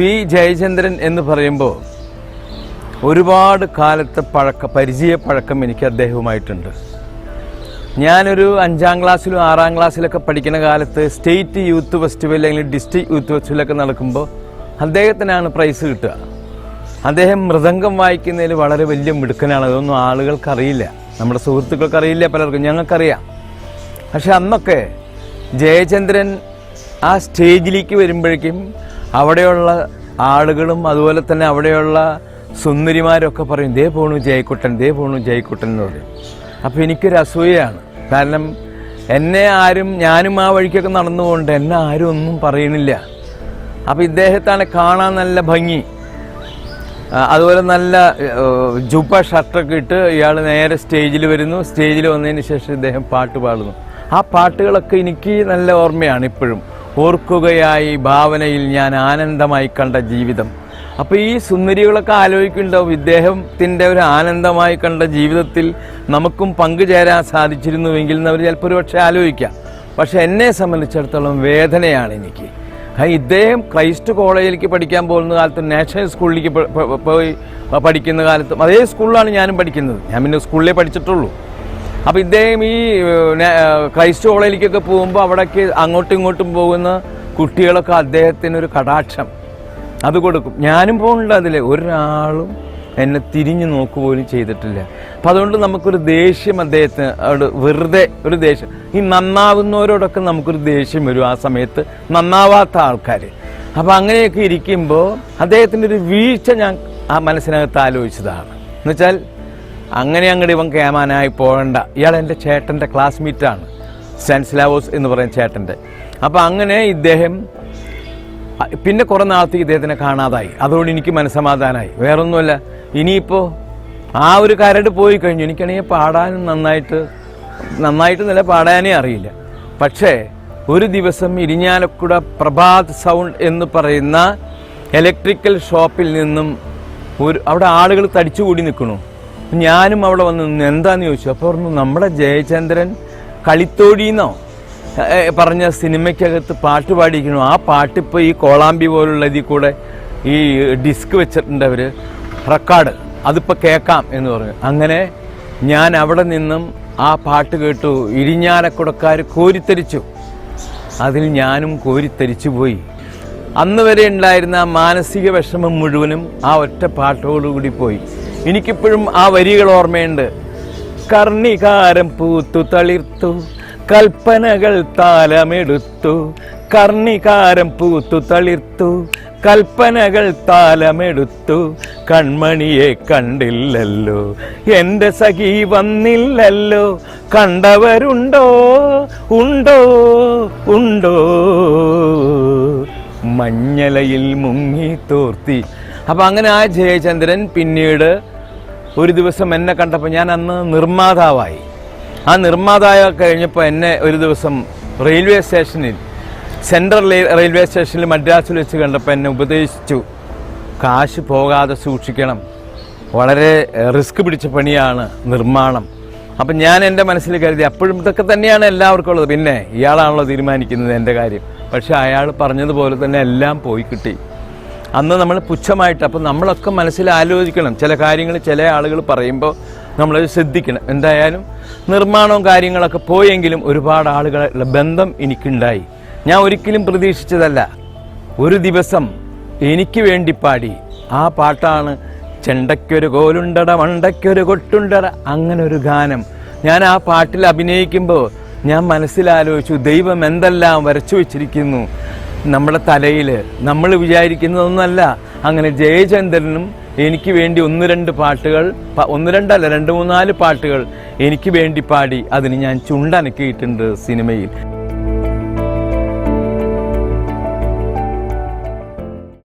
P Jayachandran എന്ന് പറയുമ്പോൾ ഒരുപാട് കാലത്തെ പഴക്ക പരിചയ പഴക്കം എനിക്ക് അദ്ദേഹവുമായിട്ടുണ്ട്. ഞാനൊരു അഞ്ചാം ക്ലാസ്സിലും ആറാം ക്ലാസ്സിലൊക്കെ പഠിക്കുന്ന കാലത്ത് സ്റ്റേറ്റ് യൂത്ത് ഫെസ്റ്റിവൽ അല്ലെങ്കിൽ ഡിസ്ട്രിക്ട് യൂത്ത് ഫെസ്റ്റിവലൊക്കെ നടക്കുമ്പോൾ അദ്ദേഹത്തിനാണ് പ്രൈസ് കിട്ടുക. അദ്ദേഹം മൃദംഗം വായിക്കുന്നതിൽ വളരെ വലിയ മിടുക്കനാണ്. അതൊന്നും ആളുകൾക്കറിയില്ല. നമ്മുടെ സുഹൃത്തുക്കൾക്കറിയില്ല പലർക്കും. ഞങ്ങൾക്കറിയാം. പക്ഷെ അന്നൊക്കെ ജയചന്ദ്രൻ ആ സ്റ്റേജിലേക്ക് വരുമ്പോഴേക്കും അവിടെയുള്ള ആളുകളും അതുപോലെ തന്നെ അവിടെയുള്ള സുന്ദരിമാരൊക്കെ പറയും ദേ പോണു ജയക്കുട്ടൻ ദേ പോണു ജയക്കുട്ടൻ എന്ന് പറയും. അപ്പോൾ എനിക്കൊരു അസൂയയാണ്. കാരണം എന്നെ ആരും ഞാനും ആ വഴിക്കൊക്കെ നടന്നുകൊണ്ട് എന്നെ ആരും ഒന്നും പറയണില്ല. അപ്പോൾ ഇദ്ദേഹത്താണ് കാണാൻ നല്ല ഭംഗി. അതുപോലെ നല്ല ജുബ ഷർട്ടൊക്കെ ഇട്ട് ഇയാൾ നേരെ സ്റ്റേജിൽ വരുന്നു. സ്റ്റേജിൽ വന്നതിന് ശേഷം ഇദ്ദേഹം പാട്ട് പാടുന്നു. ആ പാട്ടുകളൊക്കെ എനിക്ക് നല്ല ഓർമ്മയാണ് ഇപ്പോഴും. ഓർക്കുകയായി ഭാവനയിൽ ഞാൻ ആനന്ദമായി കണ്ട ജീവിതം. അപ്പോൾ ഈ സുന്ദരികളൊക്കെ ആലോചിക്കുന്നുണ്ടാവും. ഇദ്ദേഹത്തിന്റെ ഒരു ആനന്ദമായി കണ്ട ജീവിതത്തിൽ നമുക്കും പങ്കുചേരാൻ സാധിച്ചിരുന്നുവെങ്കിൽ എന്നവർ ചിലപ്പോൾ ഒരു പക്ഷേ ആലോചിക്കാം. പക്ഷെ എന്നെ സംബന്ധിച്ചിടത്തോളം വേദനയാണ് എനിക്ക്. ഇദ്ദേഹം ക്രൈസ്റ്റ് കോളേജിലേക്ക് പഠിക്കാൻ പോകുന്ന കാലത്ത് നാഷണൽ സ്കൂളിലേക്ക് പോയി പഠിക്കുന്ന കാലത്തും അതേ സ്കൂളിലാണ് ഞാനും പഠിക്കുന്നത്. ഞാൻ പിന്നെ സ്കൂളിലേ പഠിച്ചിട്ടുള്ളൂ. അപ്പോൾ ഇദ്ദേഹം ഈ ക്രൈസ്റ്റ് കോളേജിലേക്കൊക്കെ പോകുമ്പോൾ അവിടേക്ക് അങ്ങോട്ടും ഇങ്ങോട്ടും പോകുന്ന കുട്ടികളൊക്കെ അദ്ദേഹത്തിന് ഒരു കടാക്ഷം. അത് കൊടുക്കും. ഞാനും പോകുന്നുണ്ട് അതിൽ ഒരാളും എന്നെ തിരിഞ്ഞു നോക്കുപോലും ചെയ്തിട്ടില്ല. അപ്പം അതുകൊണ്ട് നമുക്കൊരു ദേഷ്യം അദ്ദേഹത്തിന് അവിടെ വെറുതെ ഒരു ദേഷ്യം. ഈ നന്നാവുന്നവരോടൊക്കെ നമുക്കൊരു ദേഷ്യം വരും ആ സമയത്ത്. നന്നാവാത്ത ആൾക്കാർ അപ്പം അങ്ങനെയൊക്കെ ഇരിക്കുമ്പോൾ അദ്ദേഹത്തിന്റെ ഒരു വീഴ്ച ഞാൻ ആ മനസ്സിനകത്ത് ആലോചിച്ചതാണ്. എന്നുവെച്ചാൽ അങ്ങനെ അങ്ങോട്ട് ഇവൻ കേമാനായി പോകണ്ട. ഇയാൾ എന്റെ ചേട്ടന്റെ ക്ലാസ്മേറ്റാണ് സ്റ്റാൻസ്ലാവോസ് എന്ന് പറയുന്ന ചേട്ടന്റെ. അപ്പോൾ അങ്ങനെ ഇദ്ദേഹം പിന്നെ കുറേ നാളത്തേക്ക് ഇദ്ദേഹത്തിനെ കാണാതായി. അതുകൊണ്ട് എനിക്ക് മനസ്സമാധാനമായി വേറൊന്നുമല്ല ഇനിയിപ്പോൾ ആ ഒരു കരട് പോയി കഴിഞ്ഞു. എനിക്കാണെങ്കിൽ പാടാനും നന്നായിട്ട് നന്നായിട്ട് നല്ല പാടാനേ അറിയില്ല. പക്ഷേ ഒരു ദിവസം ഇരിഞ്ഞാലക്കുട പ്രഭാത് സൗണ്ട് എന്ന് പറയുന്ന ഇലക്ട്രിക്കൽ ഷോപ്പിൽ നിന്നും ഒരു അവിടെ ആളുകൾ തടിച്ചുകൂടി നിൽക്കണു ഞാനും അവിടെ വന്ന് നിന്ന് എന്താന്ന് ചോദിച്ചു? അപ്പോൾ പറഞ്ഞു നമ്മുടെ ജയചന്ദ്രൻ കളിത്തോടിന്നോ? ഏ, പറഞ്ഞ സിനിമയ്ക്കകത്ത് പാട്ട് പാടിയിരിക്കണു ആ പാട്ട് ഇപ്പോൾ ഈ കോളാമ്പി പോലുള്ള ഇതിൽ കൂടെ ഈ ഡിസ്ക് വെച്ചിട്ടുണ്ട് അവർ റെക്കോർഡ്. അതിപ്പോൾ കേൾക്കാം എന്ന് പറഞ്ഞു. അങ്ങനെ ഞാൻ അവിടെ നിന്നും ആ പാട്ട് കേട്ടു. ഇരിഞ്ഞാലക്കുടക്കാർ കോരിത്തരിച്ചു അതിൽ ഞാനും കോരിത്തരിച്ചു പോയി. അന്ന് വരെ ഉണ്ടായിരുന്ന മാനസിക വിഷമം മുഴുവനും ആ ഒറ്റ പാട്ടോടുകൂടി പോയി. എനിക്കിപ്പോഴും ആ വരികൾ ഓർമ്മയുണ്ട്. കർണികാരം പൂത്തു തളിർത്തു കൽപ്പനകൾ താലമെടുത്തു. കർണികാരം പൂത്തു തളിർത്തു കൽപ്പനകൾ താലമെടുത്തു. കൺമണിയെ കണ്ടില്ലല്ലോ എന്റെ സഖി വന്നില്ലല്ലോ. കണ്ടവരുണ്ടോ? ഉണ്ടോ? ഉണ്ടോ? മഞ്ഞലയിൽ മുങ്ങി തോർത്തി അപ്പം അങ്ങനെ ആ ജയചന്ദ്രൻ പിന്നീട് ഒരു ദിവസം എന്നെ കണ്ടപ്പോൾ ഞാൻ അന്ന് നിർമ്മാതാവായി. ആ നിർമ്മാതാവ് കഴിഞ്ഞപ്പോൾ എന്നെ ഒരു ദിവസം റെയിൽവേ സ്റ്റേഷനിൽ സെൻട്രൽ റെയിൽവേ സ്റ്റേഷനിൽ മദ്രാസിൽ വെച്ച് കണ്ടപ്പോൾ എന്നെ ഉപദേശിച്ചു. കാശ് പോകാതെ സൂക്ഷിക്കണം. വളരെ റിസ്ക് പിടിച്ച പണിയാണ് നിർമ്മാണം. അപ്പം ഞാൻ എന്റെ മനസ്സിൽ കരുതി അപ്പോഴും ഇതൊക്കെ തന്നെയാണ് എല്ലാവർക്കും ഉള്ളത്. പിന്നെ ഇയാളാണല്ലോ തീരുമാനിക്കുന്നത് എന്റെ കാര്യം. പക്ഷെ അയാൾ പറഞ്ഞതുപോലെ തന്നെ എല്ലാം പോയി കിട്ടി. അന്ന് നമ്മൾ പുച്ഛമായിട്ട് അപ്പം നമ്മളൊക്കെ മനസ്സിൽ ആലോചിക്കണം. ചില കാര്യങ്ങൾ ചില ആളുകൾ പറയുമ്പോൾ നമ്മൾ ശ്രദ്ധിക്കണം. എന്തായാലും നിർമ്മാണവും കാര്യങ്ങളൊക്കെ പോയെങ്കിലും ഒരുപാട് ആളുകളുടെ ബന്ധം എനിക്കുണ്ടായി. ഞാൻ ഒരിക്കലും പ്രതീക്ഷിച്ചതല്ല. ഒരു ദിവസം എനിക്ക് വേണ്ടി പാടി. ആ പാട്ടാണ് ചെണ്ടയ്ക്കൊരു കോലുണ്ടട മണ്ടയ്ക്കൊരു കൊട്ടുണ്ടട അങ്ങനെ ഒരു ഗാനം. ഞാൻ ആ പാട്ടിൽ അഭിനയിക്കുമ്പോൾ ഞാൻ മനസ്സിലാലോചിച്ചു ദൈവം എന്തെല്ലാം വരച്ചു വെച്ചിരിക്കുന്നു. നമ്മുടെ തലയിൽ നമ്മൾ വിചാരിക്കുന്നതൊന്നല്ല. അങ്ങനെ ജയചന്ദ്രനും എനിക്ക് വേണ്ടി ഒന്ന് രണ്ട് പാട്ടുകൾ ഒന്ന് രണ്ടല്ല രണ്ട് മൂന്നാൽ പാട്ടുകൾ എനിക്ക് വേണ്ടി പാടി. അതിന് ഞാൻ ചുണ്ടനക്കിയിട്ടുണ്ട് സിനിമയിൽ.